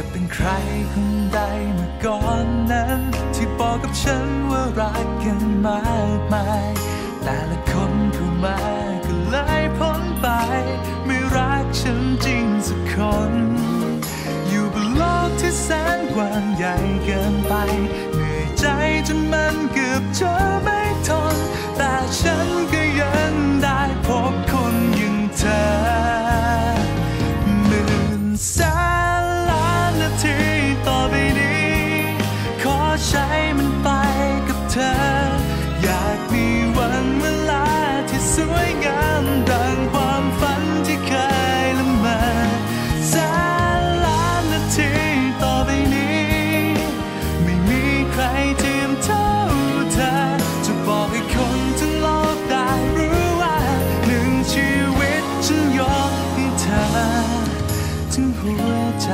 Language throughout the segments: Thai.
จะเป็นใครคนใดเมื่อก่อนนั้น ที่บอกกับฉันว่ารักกันมากมาย แต่ละคนเข้ามาก็เลยพ้นไป ไม่รักฉันจริงสักคน อยู่บนโลกที่แสนกว้างใหญ่เกินไป เหนื่อยใจจนมันเกือบจะไม่ ใ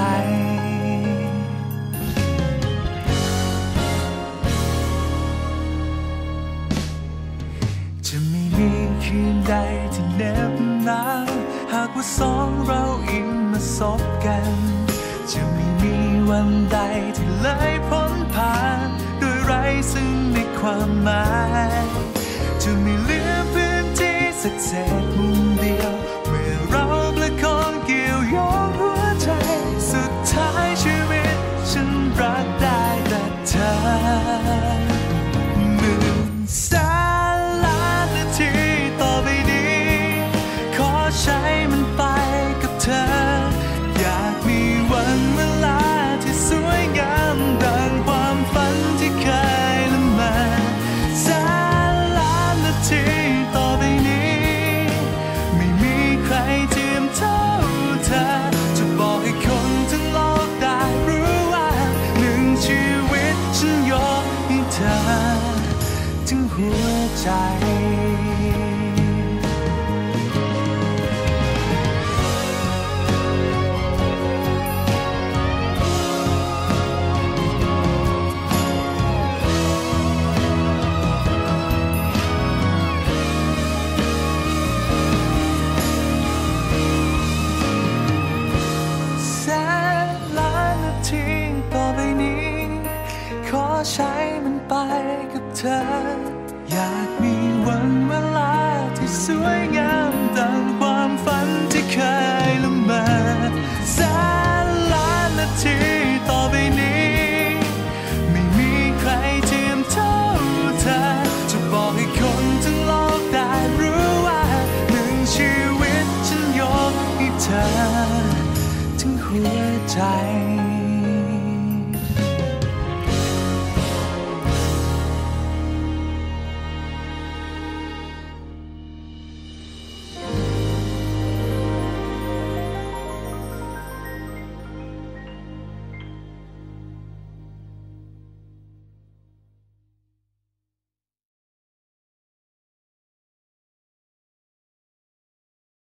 จะไม่มีคืนใดที่เน็บหนาวหากว่าสองเราอิงมาสบกัน จะไม่มีวันใดที่เลยพ้นผ่านโดยไร้ซึ่งในความหมาย จะไม่เหลือพื้นที่สักเศษมุม ใจแสนล้านนาทีต่อไปนี้ขอใช้มันไปกับเธอ ที่